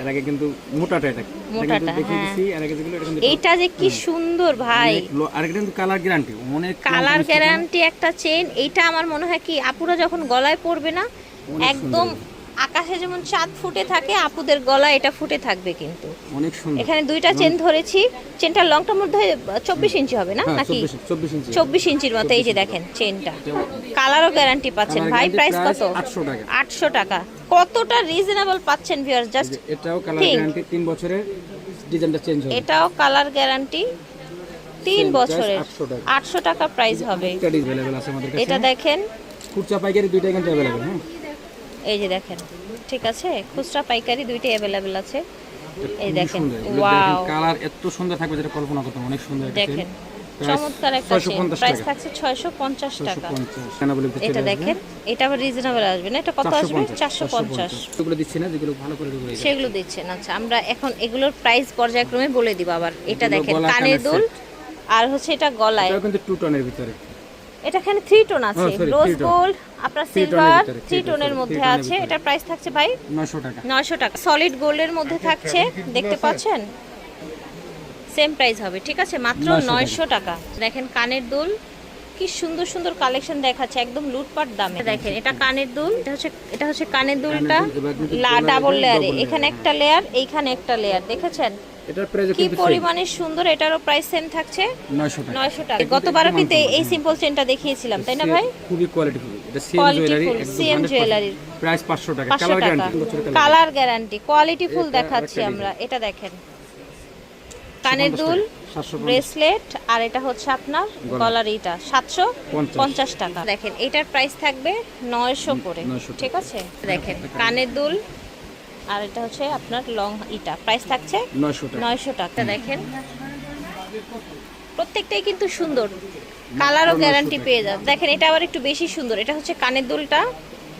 এর আগে কিন্তু মোটাটা এটা। এটা মোটাটা, হ্যাঁ। এটা যে কি সুন্দর ভাই। আর কিন্তু কালার গ্যারান্টি অনেক কালার গ্যারান্টি একটা চেন এইটা আমার মনে হয় কি আপুরা যখন গলায় পরবে না একদম আকাশে যেমন চাঁদ ফুটে থাকে আপুদের গলা এটা ফুটে থাকবে কিন্তু। অনেক সুন্দর। এখানে দুইটা মানে চেন ধরেছি। চেনটার লংটার মধ্যে চব্বিশ ইঞ্চি হবে না হ্যাঁ, নাকি? চব্বিশ ইঞ্চির মতো এই যে দেখেন চেনটা। কালারও গ্যারান্টি পাচ্ছেন। ভাই প্রাইস কত? আটশো টাকা। কতটা রিজনেবল পাচ্ছেন ভিউয়ার জাস্ট এটাও কালার গ্যারান্টি 3 বছরের ডিজাইনটা চেঞ্জ হবে। এটাও কালার গ্যারান্টি তিন বছরের। আটশো টাকা। প্রাইস হবে। এটা দেখেন। কুর্চা পাইকারি দুইটা এখানে হ্যাঁ। এই যে দেখেন ঠিক আছে? খুচরা পাইকারি দুইটাই অ্যাভেলেবেল আছে। এই দেখেন ওয়াও কালার এত সুন্দর থাকবে যেটা কল্পনা করতাম অনেক সুন্দর দেখেন চমৎকার একটা চেন 650 প্রাইস থাকছে ছয়শো পঞ্চাশ টাকা। 650 কেন বলে এটা দেখেন এটা আবার রিজনেবল আসবে না। এটা কত আসবে? চারশো পঞ্চাশ। এগুলো দিচ্ছি না যেগুলো ভালো করে দেবো সেগুলো দিচ্ছেন আচ্ছা আমরা এখন এগুলোর প্রাইস পর্যায়ক্রমে বলে দিব আবার। এটা দেখেন কানের কানের দুল আর হচ্ছে এটা গলায়। এটাও কিন্তু টু টনের ভিতরে। এটা এখানে থ্রি টোন আছে। Oh, রোজ গোল্ড আপনার সিলভার থ্রি টোনের মধ্যে আছে। এটার প্রাইস থাকছে ভাই 900 টাকা। নয়শো টাকা। সলিড গোল্ডের মধ্যে থাকছে দেখতে পাচ্ছেন? সেম প্রাইস হবে ঠিক আছে? মাত্র নয়শো টাকা। দেখেন কানের দুল কি সুন্দর সুন্দর কালেকশন দেখাচ্ছে একদম লুটপাট দামে। দেখেন এটা কানের দুল এটা হচ্ছে এটা হচ্ছে কানের দুলটা ডাবল লেয়ারে এখানে একটা লেয়ার এইখানে একটা লেয়ার দেখেছেন? কি পরিমাণে সুন্দর এটারও প্রাইস সেম থাকছে? 900 টাকা। নয়শো টাকা। গতবারও কিন্তু এই সিম্পল চেনটা দেখিয়েছিলাম তাই না ভাই? খুবই কোয়ালিটিফুল এটা Quality জুয়েলারি 100% jewelry। প্রাইস 500 টাকা colour guarantee colour guarantee quality ফুল দেখাচ্ছি আমরা এটা দেখেন। কানের দুল টাকা, 750 ব্রেসলেট আর এটা হচ্ছে আপনার গলার। এইটা সাতশো পঞ্চাশ। টাকা। দেখেন এটার প্রাইস থাকবে নয়শো করে ঠিক আছে? দেখেন কানের দুল আর এটা হচ্ছে আপনার লং ইটা প্রাইস থাকছে 900 নয়শো টাকা। দেখেন প্রত্যেকটাই কিন্তু সুন্দর। কালারও গ্যারান্টি পেয়ে যাবে। দেখেন এটা আবার একটু বেশি সুন্দর। এটা হচ্ছে কানের দুলটা।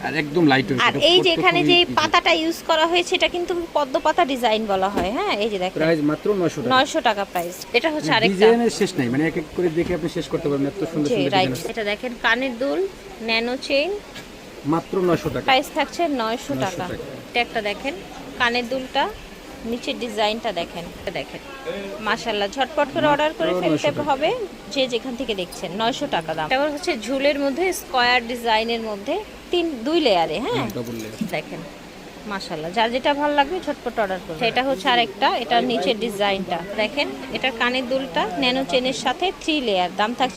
আর একদম লাইট আর এই যে এখানে যে পাতাটা ইউজ করা হয়েছে এটা কিন্তু পদ্ম পাতা ডিজাইন বলা হয় হ্যাঁ? এই যে দেখেন। প্রাইস মাত্র 900 টাকা। নয়শো টাকা প্রাইস এটা হচ্ছে আরেকটা। ডিজাইনের শেষ নাই মানে এক এক করে দেখে আপনি শেষ করতে পারবেন এত সুন্দর সুন্দর রাইট ডিজাইন এটা দেখেন কানের দুল ন্যানো চেইন মাত্র 900 টাকা। প্রাইস থাকছে নয়শো 900 টাকা। টাকা। এটা একটা দেখেন কানের দুলটা। নিচের ডিজাইনটা দেখেন। দেখেন। মাশাল্লাহ ঝটপট করে অর্ডার করে ফেলতে হবে। যে যেখান থেকে দেখছেন নয়শো টাকা দাম। এবার হচ্ছে ঝুলের মধ্যে স্কোয়ার ডিজাইনের মধ্যে তিন দুই লেয়ারে হ্যাঁ? দেখেন মাশাল্লাহ যার যেটা ভালো লাগবে ঝটপট অর্ডার করুন এটা হচ্ছে আরেকটা এটা নিচের ডিজাইনটা। দেখেন এটার কানের দুলটা ন্যানো চেনের সাথে থ্রি লেয়ার দাম থাকছে